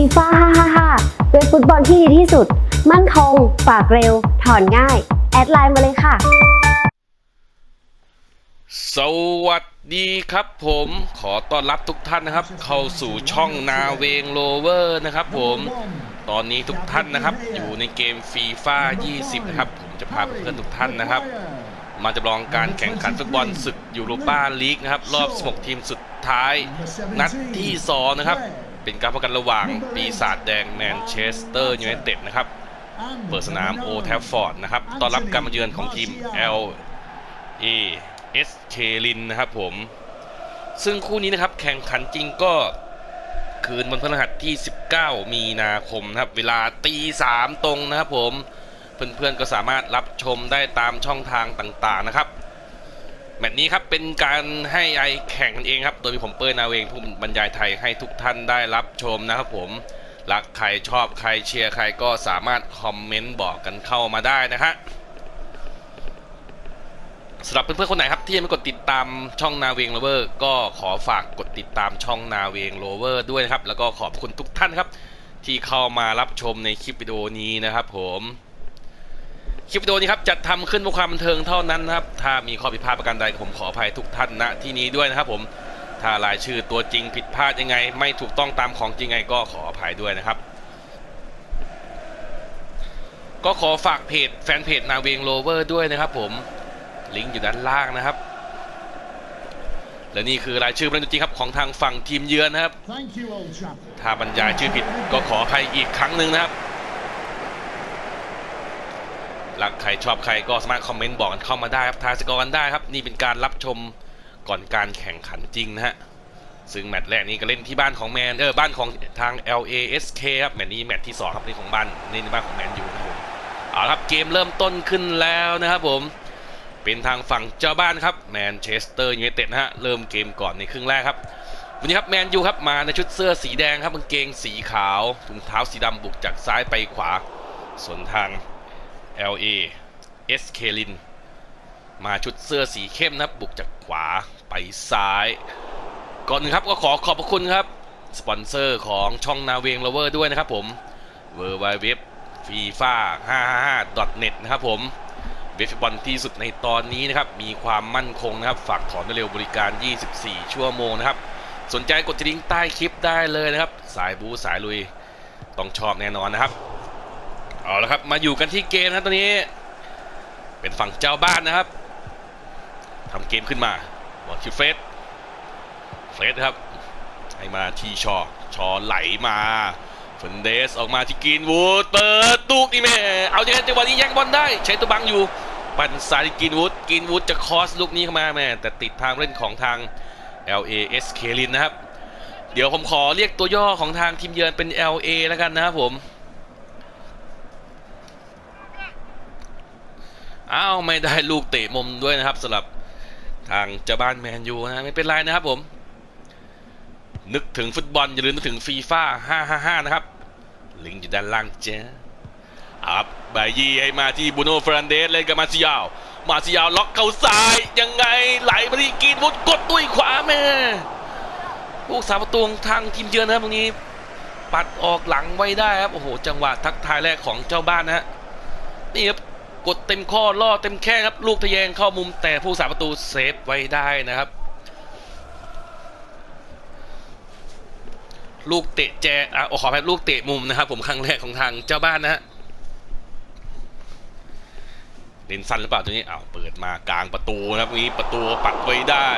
ฟีฟ่า555ด้วยฟุตบอลที่ดีที่สุด มั่นคง ฝากเร็ว ถอนง่าย แอดไลน์มาเลยค่ะ สวัสดีครับผมขอต้อนรับทุกท่านนะครับ เข้าสู่ช่องนาเวงโลเวอร์นะครับผมตอนนี้ทุกท่านนะครับ อยู่ในเกมฟีฟ่า20 นะครับ ผมจะพาเพื่อนทุกท่านนะครับ มาจำลองการแข่งขันฟุตบอลศึกยูโรปาลีกนะครับ รอบ 16 ทีมสุดท้าย นัดที่ 2 นะครับ เป็นการพบกันระหว่างปีศาจแดงแมนเชสเตอร์ยูไนเต็ดนะครับเปิดสนามโอแทฟฟอร์ดนะครับต้อนรับการมาเยือนของทีม L A S เคลินนะครับผม ซึ่งคู่นี้นะครับแข่งขันจริงก็คืนวันพฤหัสที่ 19 มีนาคมนะครับ เวลาตีสามตรงนะครับผม เพื่อนๆก็สามารถรับชมได้ตามช่องทางต่างๆนะครับ แมตช์นี้ครับเป็นการให้ไอแข่งกันเองครับ โดยมีผมเปิ้ลนาเวงผู้บรรยายไทยให้ทุกท่านได้รับชมนะครับผม รักใครชอบใครเชียร์ใครก็สามารถคอมเมนต์บอกกันเข้ามาได้นะฮะสำหรับเพื่อนๆคนไหนครับที่ยังไม่กดติดตามช่องนาเวงโรเวอร์ก็ขอฝากกดติดตามช่องนาเวงโรเวอร์ด้วยนะครับ แล้วก็ขอบคุณทุกท่านครับ ที่เข้ามารับชมในคลิปวิดีโอนี้นะครับผม คลิปวิดีโอนี้ครับจัดทำขึ้นเพื่อความบันเทิงเท่านั้นนะครับ ถ้ามีข้อผิดพลาดประการใดผมขออภัยทุกท่านณที่นี้ด้วยนะครับผมถ้ารายชื่อตัวจริงผิดพลาดยังไง ไม่ถูกต้องตามของจริงไงก็ขออภัยด้วยนะครับ ก็ขอฝากเพจแฟนเพจนาเวงโรเวอร์ด้วยนะครับผมลิงก์อยู่ด้านล่างนะครับ และนี่คือรายชื่อผู้เล่นตัวจริงครับของทางฝั่งทีมเยือนนะครับ Thank you, old chap. ถ้าบรรยายชื่อผิดก็ขออภัยอีกครั้งหนึ่งนะครับ รักใครชอบใครก็สามารถคอมเมนต์บอกกันเข้ามาได้ครับทายสกอร์กันได้ครับ นี่เป็นการรับชมก่อนการแข่งขันจริงนะฮะ ซึ่งแมตช์แรกนี้ก็เล่นที่บ้านของแมนเออบ้านของทาง LASK ครับแมตช์นี้แมตช์ที่2ครับนี่ของบ้านนี่ในบ้านของแมนยูนะครับผมเอาครับเกมเริ่มต้นขึ้นแล้วนะครับผมเป็นทางฝั่งเจ้าบ้านครับแมนเชสเตอร์ยูไนเต็ดนะฮะเริ่มเกมก่อนในครึ่งแรกครับวันนี้ครับแมนยูครับมาในชุดเสื้อสีแดงครับกางเกงสีขาวถุงเท้าสีดำบุกจากซ้ายไปขวาส่วนทาง LA S เคลินมาชุดเสื้อสีเข้มนะบุกจากขวาไปซ้าย ก่อนหนึ่งครับก็ขอขอบพระคุณครับ สปอนเซอร์ของช่องนาเวง l ลเวอร์ด้วยนะครับผม w w w f i f a 555 net นะครับผม เว็บฟุตบอลที่สุดในตอนนี้นะครับ มีความมั่นคงนะครับ ฝากถอนได้เร็วบริการ 24 ชั่วโมงนะครับ สนใจกดที่ลิงก์ใต้คลิปได้เลยนะครับ สายบูสายลุย ต้องชอบแน่นอนนะครับ เอาละครับมาอยู่กันที่เกมนะตอนนี้ เป็นฝั่งเจ้าบ้านนะครับทำเกมขึ้นมาบอลที่เฟสเฟสครับ ให้มาทีชอชอไหลมาเฟนเดสออกมาที่กรีนวูดเปิดตูกนี่แม่เอาอย่างนั้นจังหวะนี้แย่งบอลได้ใช้ตัวบังอยู่ปั่นสายกรีนวูดกรีนวูดจะคอสลูกนี้เข้ามาแม่แต่ติดทางเล่นของทาง LAS เคลินนะครับ เดี๋ยวผมขอเรียกตัวย่อของทางทีมเยือนเป็น LA แล้วกันนะครับผม อ้าวไม่ได้ลูกเตะมุมด้วยนะครับสำหรับทางเจ้าบ้านแมนยูนะไม่เป็นไรนะครับผม นึกถึงฟุตบอลอย่าลืมนึกถึงฟีฟ่า555 นะครับ ลิงก์อยู่ด้านล่างเจ้าอับใบยีให้มาที่บูโน่เฟรนเดสเล่นกับมาซิยาว มาซิยาวล็อกเข้าซ้าย ยังไงไหลมาที่กีนวุดกดด้วยขวาแม่ผู้สาประตูทางทีมเยือนนะครับตรงนี้ ปัดออกหลังไว้ได้ครับ โอ้โห จังหวะทักทายแรกของเจ้าบ้านนะฮะนี่ครับ กดเต็มข้อล่อเต็มแข้งครับ ลูกทะแยงเข้ามุมแต่ผู้สาประตูเซฟไว้ได้นะครับ ลูกเตะแจอะขออภัยลูกเตะมุมนะครับ ผมครั้งแรกของทางเจ้าบ้านนะฮะเล่นสั้นหรือเปล่าตัวนี้อ้าวเปิดมากลางประตูนะครับนี้ประตูปัดไว้ได้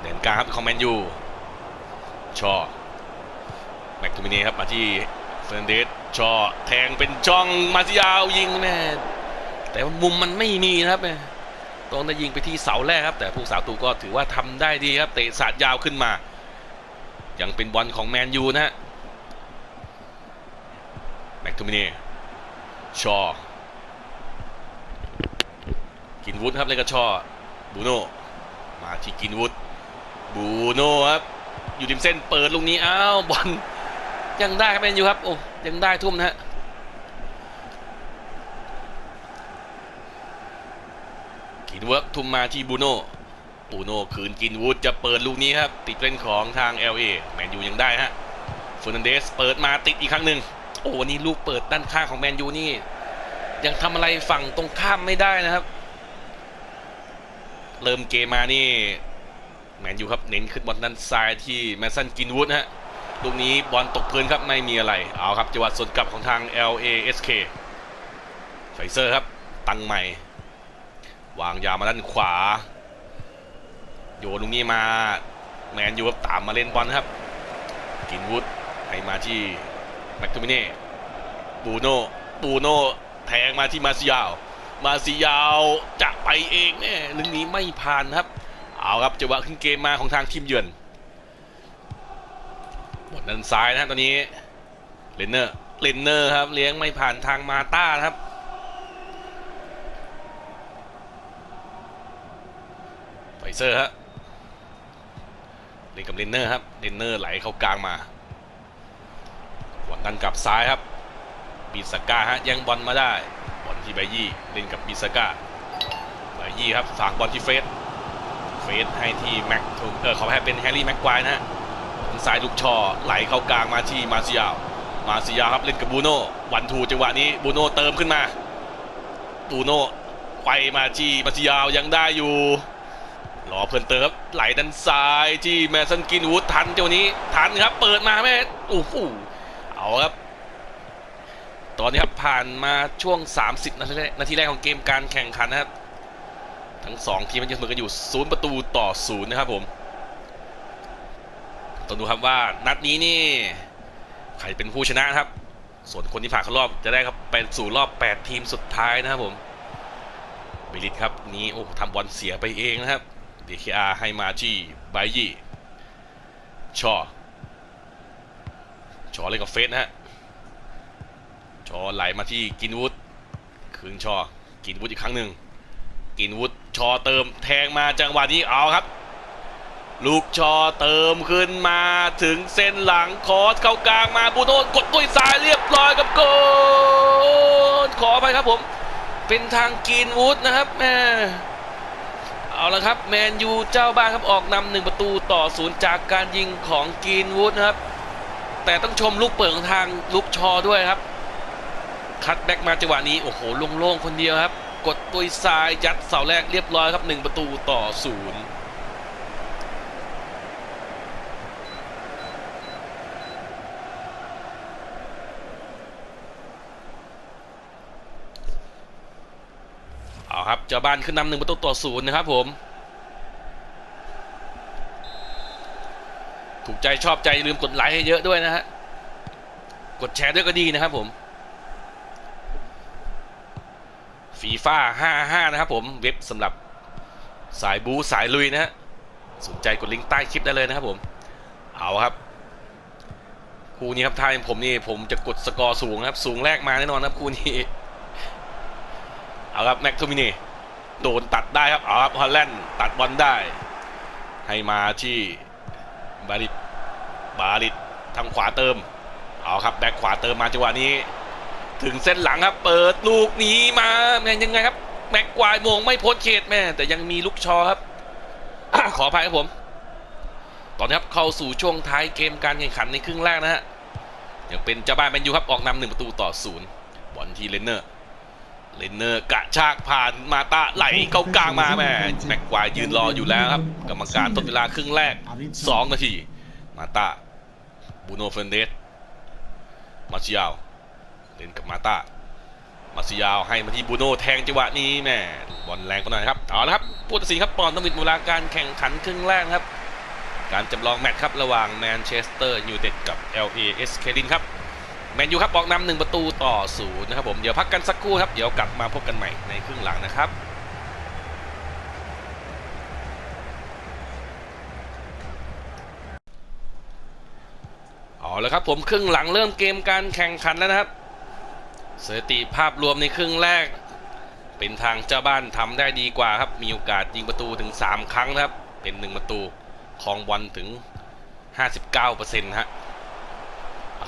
เด่นกลางครับคอมเมนต์อยู่ชอแม็กทูมินีครับมาที่เฟรนเดสชอแทงเป็นจ้องมาซิยาวยิงแม่ แต่ว่ามุมมันไม่มีนะครับแม่ต้องได้ยิงไปที่เสาแรกครับ แต่ผู้สาวตูก็ถือว่าทำได้ดีครับ เตะสาดยาวขึ้นมา ยังเป็นบอลของแมนยูนะฮะแม็กทูมินีชอ กินวุฒครับเล่นกับชอ บูโน่ มาที่กินวุฒบูโน่ครับ อยู่ริมเส้นเปิดลูกนี้ อ้าว บอลยังได้ครับแมนยูครับ โอ้ ยังได้ทุ่มนะฮะ นเวิร์กทุ่มมาที่บูโน่บูโน่คืนกินวูดจะเปิดลูกนี้ครับ ติดเล่นของทาง LA แมนยูยังได้ฮะเฟอร์นันเดสเปิดมาติดอีกครั้งหนึ่งโอ้วันนี้ลูกเปิดด้านข้างของแมนยูนี่ ยังทำอะไรฝั่งตรงข้ามไม่ได้นะครับ เริ่มเกมมานี่ แมนยูครับเน้นขึ้นบอลด้านซ้ายที่แมสซันกินวูดฮะลูกนี้บอลตกพื้นครับไม่มีอะไร เอาครับจังหวะสวนกลับของทาง LASK ไฟเซอร์ครับ ตังใหม่ วางยามาด้านขวา โยนลูกนี้มา แมนยูครับตามมาเล่นบอลครับ กินวูดให้มาที่แม็กตูมิเน่บูโน่บูโน่แทงมาที่มาซิยาว มาซิยาวจะไปเองเนี่ยลูกนี้ไม่ผ่านครับ เอาครับจังหวะขึ้นเกมมาของทางทีมเยือนบทด้านซ้ายนะฮะตอนนี้เลนเนอร์เลนเนอร์ครับเลี้ยงไม่ผ่านทางมาต้านะครับ ไฟเซอร์ฮะเล่นกับเลนเนอร์ครับเลนเนอร์ไหลเข้ากลางมาบอลดันกลับซ้ายครับบีสก้าฮะยังบอลมาได้บอลที่ไบยี่เล่นกับบีสก้าไบยี่ครับฝากบอลที่เฟสเฟสให้ที่แม็กทูเออเขาให้เป็นแฮร์รี่แม็กควายนะฮะทางซ้ายลูกชอไหลเข้ากลางมาที่มาซิยาวมาซิยาวครับเล่นกับบูโน่วันทูจังหวะนี้บูโน่เติมขึ้นมาบูโน่ไปมาที่มาซิยาวยังได้อยู่ รอเพื่อนเติมครับไหลด้านซ้ายที่แมสันกินวูดทันเจ้านี้ทันครับ เปิดมาแม่โอ้โหเอาครับ ตอนนี้ครับผ่านมาช่วง 30 นาทีแรกนาทีแรกของเกมการแข่งขันนะครับ ทั้งสองทีมมันยังเสมอกันอยู่ศูนย์ประตูต่อศูนย์นะครับผมต้องดูครับว่านัดนี้นี่ใครเป็นผู้ชนะครับ ส่วนคนที่ผ่านเข้ารอบจะได้ครับไปสู่รอบ 8 ทีมสุดท้ายนะครับผมบิลิตครับนี้โอ้ทำบอลเสียไปเองนะครับ DKR ให้มาที่ไบยี่ชอชอเล่นกับเฟสนะฮะชอไหลมาที่กินวูดคืนชอกินวูดอีกครั้งหนึ่งกินวุฒชอเติมแทงมาจังหวะนี้เอาครับ ลูกชอเติมขึ้นมาถึงเส้นหลังคอสเข้ากลางมาบูโนกดด้วยซ้ายเรียบร้อยกับโกลขอไปครับผม เป็นทางกินวูดนะครับแม่ เอาละครับแมนยูเจ้าบ้านครับออกนำหนึ่งประตูต่อศูนย์จากการยิงของกีนวูดนะครับ แต่ต้องชมลูกเปิดของทางลูกชอด้วยครับ คัดแบ็กมาจังหวะนี้โอ้โหโล่งๆคนเดียวครับ กดตัวซ้ายยัดเสาแรกเรียบร้อยครับ 1 ประตูต่อศูนย์ ครับเจ้าบ้านขึ้นนำหนึ่งประตูต่อศูนย์นะครับผมถูกใจชอบใจลืมกดไลค์ให้เยอะด้วยนะฮะกดแชร์ด้วยก็ดีนะครับผมฟีฟ่า55 นะครับผมเว็บสำหรับสายบูสายลุยนะฮะสนใจกดลิงก์ใต้คลิปได้เลยนะครับผม เอาครับคู่นี้ครับทายผมนี่ผมจะกดสกอร์สูงครับ สูงแรกมาแน่นอนครับคู่นี้ เอาครับแม็กโทมินีโดนตัดได้ครับเอาครับฮอลแลนด์ตัดบอลได้ ให้มาที่บาริตบาริตทางขวาเติม เอาครับแบ็คขวาเติมมาจังหวะนี้ ถึงเส้นหลังครับ เปิดลูกนี้มาแม่ยังไงครับแม็กควายมงไม่พ้นเขตแม่แต่ยังมีลูกชอครับ ขออภัยครับผม ตอนนี้ครับเข้าสู่ช่วงท้ายเกมการแข่งขันในครึ่งแรกนะฮะยังเป็นเจ้าบ้านแมนยูครับออกนำหนึ่งประตูต่อศูนย์บอลที่เลนเนอร์ เลนเนอร์กะชากผ่านมาตาไหลเข้ากลางมาแม่แม็กควายยืนรออยู่แล้วครับ กรรมการทดเวลาครึ่งแรก 2 นาที มาตาบูโนเฟนเดสมาชิยาวเล่นกับมาตามาซิยาวให้มาที่บูโนแทงจังหวะนี้แม่บอลแรงกว่าหน่อยครับเอาละครับผู้ตัดสินครับปอนต้องมิดเวลาการแข่งขันครึ่งแรกครับ การจำลองแมตช์ครับระหว่างแมนเชสเตอร์ยูไนเต็ดกับ LAS เคดินครับ แมนยูครับออกนำหนึ่งประตูต่อศูนย์นะครับผมเดี๋ยวพักกันสักครู่ครับเดี๋ยวกลับมาพบกันใหม่ในครึ่งหลังนะครับเอาละครับผมครึ่งหลังเริ่มเกมการแข่งขันแล้วนะครับสถิติภาพรวมในครึ่งแรก เป็นทางเจ้าบ้านทำได้ดีกว่าครับมีโอกาสยิงประตูถึง 3 ครั้งนะครับเป็น 1 ประตูครองบอลถึง 59%ฮะเอา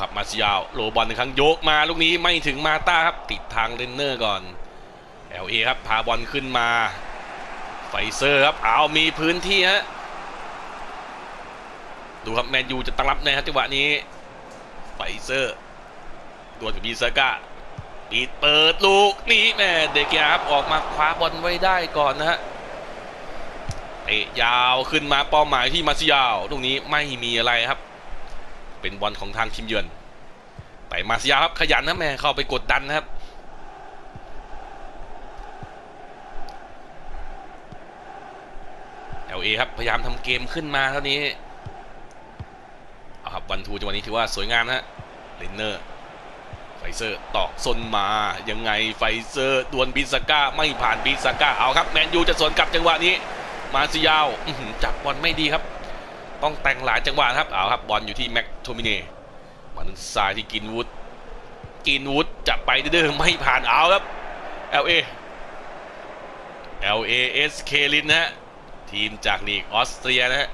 ครับมาซิยาวโลบอลหนึ่งครั้งโยกมาลูกนี้ไม่ถึงมาต้าครับติดทางเลนเนอร์ก่อน LA ครับพาบอลขึ้นมา ไฟเซอร์ครับเอามีพื้นที่ฮะดูครับแมนยูจะตั้งรับในครับจังหวะนี้ไฟเซอร์ดวลกับบีซาก้าปีดเปิดลูกนี้แม่เดกยาครับออกมาคว้าบอลไว้ได้ก่อนนะฮะเตะยาวขึ้นมาเป้าหมายที่มาซิยาวตรงนี้ไม่มีอะไรครับ เป็นบอลของทางทีมเยือนแต่มาซิยาครับขยันนะแม่เข้าไปกดดันนะครับ LA ครับพยายามทำเกมขึ้นมาเท่านี้เอาครับวันทูจังหวะนี้ถือว่าสวยงามนะเลนเนอร์ไฟเซอร์ตอกซนมายังไงไฟเซอร์ดวลบิสก้าไม่ผ่านบิสก้าเอาครับแมนยูจะสวนกลับจังหวะนี้มาซิยาวจับบอลไม่ดีครับ ต้องแต่งหลายจังหวะครับเอาครับบอลอยู่ที่แม็กโทมิเน่มาทางซ้ายที่กินวูดกินวูดจับไปดื้อไม่ผ่านเอาครับ LA LASK ลินนะฮะทีมจากลีกออสเตรียนะฮะ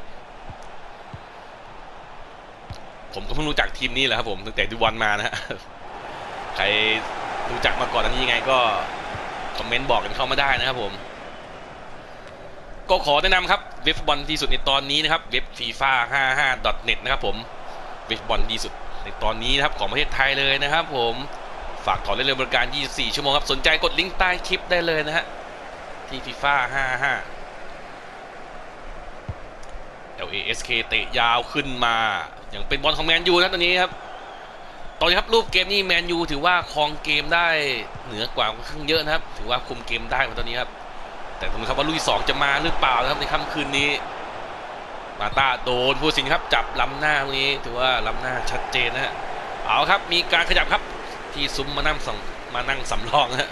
ผมก็เพิ่งรู้จักทีมนี้แหละครับผมตั้งแต่ดูบอลมานะฮะใครรู้จักมาก่อนอันนี้ยังไงก็คอมเมนต์บอกกันเข้ามาได้นะครับผม ก็ขอแนะนำครับ เว็บบอลที่สุดในตอนนี้นะครับ เว็บ FIFA 55 net นะครับผม เว็บบอลดีสุดในตอนนี้นะครับของประเทศไทยเลยนะครับ ผมฝากถอนเล่นเรือบริการ 24 ชั่วโมงครับ สนใจกดลิงก์ใต้คลิปได้เลยนะฮะ ที่ FIFA 55 LASK เตะยาวขึ้นมา อย่างเป็นบอลของแมนยูนะตอนนี้ครับตอนนี้ครับรูปเกมนี้แมนยูถือว่าครองเกมได้เหนือกว่าค่อนข้างเยอะนะครับ ถือว่าคุมเกมได้กว่าตอนนี้ครับ แต่ตรงนี้ครับว่าลุยสองจะมาหรือเปล่านะครับในค่ำคืนนี้มาตาโดนผู้สินครับจับลำหน้าตรงนี้ถือว่าลำหน้าชัดเจนนะฮะเอาครับมีการขยับครับที่ซุ้มมานั่งสองมานั่งสำรองนะฮะ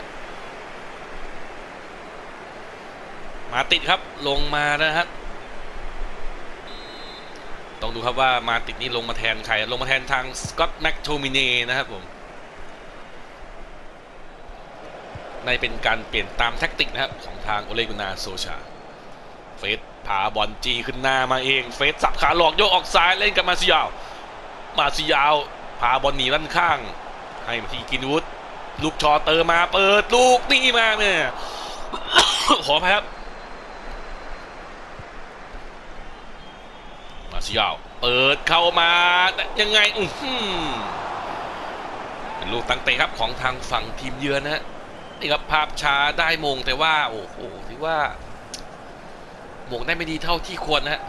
มาติดครับลงมานะฮะต้องดูครับว่ามาติดนี่ลงมาแทนใครลงมาแทนทางสกอตแม็กโทมิเน่นะครับผม ในเป็นการเปลี่ยนตามแท็กติกนะครับของทางโอเลกุนาโซชา เฟสพาบอลจีขึ้นหน้ามาเอง เฟสสับขาหลอกโยกออกซ้ายเล่นกับมาซิยาว มาซิยาวพาบอลหนีด้านข้าง ให้มาที่กินวุฒลูกชอเตอร์มาเปิดลูกนี่มาเนี่ยขออภัยครับ มาซิยาวเปิดเข้ามายังไง อือหือเป็นลูกตั้งเตะครับของทางฝั่งทีมเยือนนะฮะ นี่ครับภาพช้าได้มงแต่ว่า โอ้โหถือว่า มงได้ไม่ดีเท่าที่ควรนะฮะ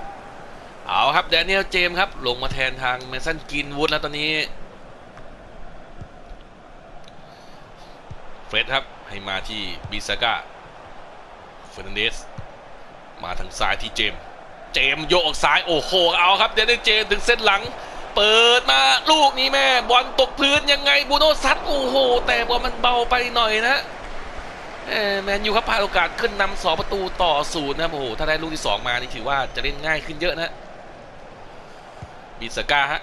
เอาครับแดเนียลเจมครับ ลงมาแทนทางแมนสันกินวูดแล้วตอนนี้เฟรดครับ ให้มาที่บิซาก้าเฟรนันเดสมาทางซ้ายที่เจม เจมโยกออกซ้ายโอ้โหเอาครับเดนเนียลเจมถึงเส้นหลัง เปิดมาลูกนี้แม่บอลตกพื้นยังไงบูโนซัดโอ้โห แต่บอลมันเบาไปหน่อยนะ แมนยูครับพลาดโอกาสขึ้นนำสองประตูต่อศูนย์นะครับโอ้โหถ้าได้ลูกที่สองมานี่ถือว่าจะเล่นง่ายขึ้นเยอะนะบิสก้าฮะ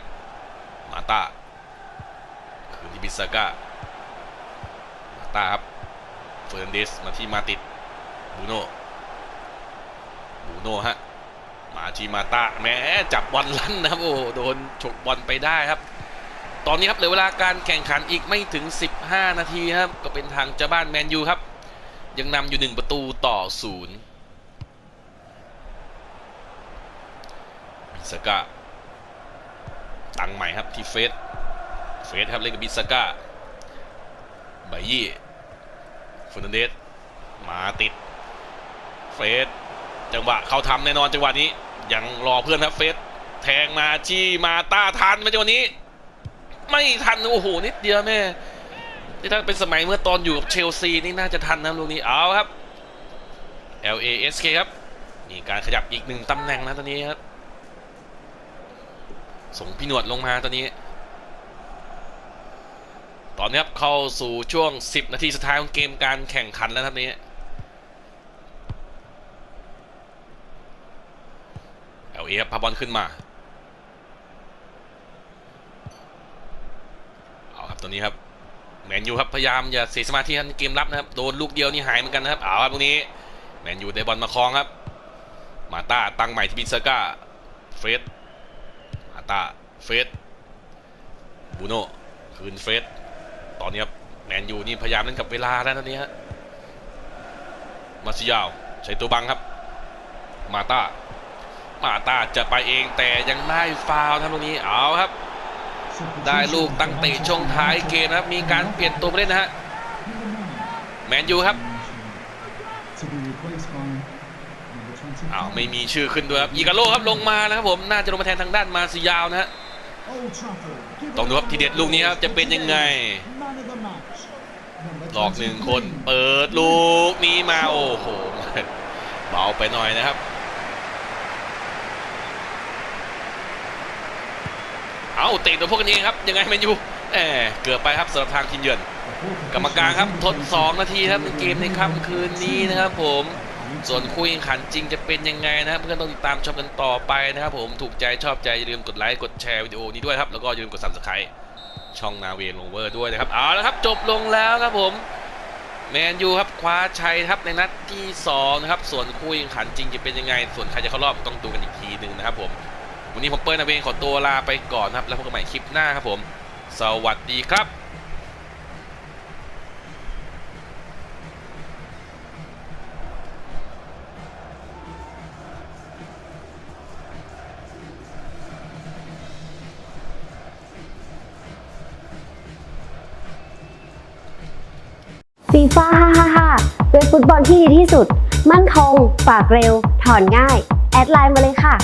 มาตาคืนที่บิสก้ามาตาครับเฟอร์นันเดสมาที่มาติดบูโน่บูโน่ฮะมาที่มาตาแม้จับบอลลั่นนะครับโอ้โหโดนฉกบอลไปได้ครับ ตอนนี้ครับเหลือเวลาการแข่งขันอีกไม่ถึง 15 นาทีครับก็เป็นทางเจ้าบ้านแมนยูครับ ยังนำอยู่หนึ่งประตูต่อศูนย์บิสก้าตังใหม่ครับที่เฟสเฟสครับเล่นกับบิสก้าไบยี่ฟอร์นันเดสมาติดเฟสจังหวะเขาทำแน่นอนจังหวะนี้ยังรอเพื่อนครับเฟสแทงมาจี้มาต้าทันไหมจังหวะนี้ ไม่ทันโอ้โหนิดเดียวแม่ นี่ถ้าเป็นสมัยเมื่อตอนอยู่กับเชลซีนี่น่าจะทันนะลูกนี้เอาครับ L A S K ครับมีการขยับอีกหนึ่งตำแหน่งนะตอนนี้ครับ ส่งพี่หนวดลงมาตอนนี้ ตอนนี้ครับเข้าสู่ช่วง 10 นาทีสุดท้ายของเกมการแข่งขันแล้วครับนี้ L A ครับพาบอลขึ้นมาเอาครับตัวนี้ครับ แมนยูครับพยายามอย่าเสียสมาธิครับในเกมรับนะครับโดนลูกเดียวนี่หายเหมือนกันนะครับเอาครับตรงนี้แมนยูได้บอลมาครองครับ มาตาตั้งใหม่ที่บินซาก้าเฟสมาตาเฟสบูโน่คืนเฟสตอนนี้ครับแมนยูนี่พยายามเล่นกับเวลาแล้วตอนนี้ฮะมาซิยาวใช้ตัวบังครับ มาตามาตาจะไปเองแต่ยังได้ฟาวล์ครับตรงนี้เอาครับ ได้ลูกตั้งเตะช่วงท้ายเกมนะครับ มีการเปลี่ยนตัวผู้เล่นนะฮะ แมนยูครับอ้าวไม่มีชื่อขึ้นด้วยครับอีกาโลครับลงมานะครับผมน่าจะลงมาแทนทางด้านมาซิยาวนะฮะต้องดูครับทีเด็ดลูกนี้ครับจะเป็นยังไงหลอกหนึ่งคนเปิดลูกนี้มาโอ้โหเบาไปหน่อยนะครับ เอาตะตัวพวกนเองครับ ยังไงแมนยูแหมเกือบไปครับสำหรับทางทีมเยือนกรรมการครับทด2นาทีครับในเกมในค่ำคืนนี้นะครับ ผมส่วนคู่แข่งขันจริงจะเป็นยังไงนะครับ เพื่อนต้องติดตามชมกันต่อไปนะครับ ผมถูกใจชอบใจอย่าลืมกดไลค์กดแชร์วิดีโอนี้ด้วยครับแล้วก็อย่าลืมกด subscribe ช่องนาเวนลงเวอร์ด้วยนะครับเอาละครับจบลงแล้วครับผมแมนยูครับคว้าชัยครับในนัดที่2นะครับส่วนคู่แข่งขันจริงจะเป็นยังไง ส่วนใครจะเข้ารอบต้องดูกันอีกทีหนึ่งนะครับผม วันนี้ผมเปิ้ลนาเวงขอตัวลาไปก่อนนะครับ แล้วพบกันใหม่คลิปหน้าครับผม สวัสดีครับฟีฟ่า555เว็บฟุตบอลที่ดีที่สุด มั่นคง ฝากเร็ว ถอนง่าย แอดไลน์มาเลยค่ะ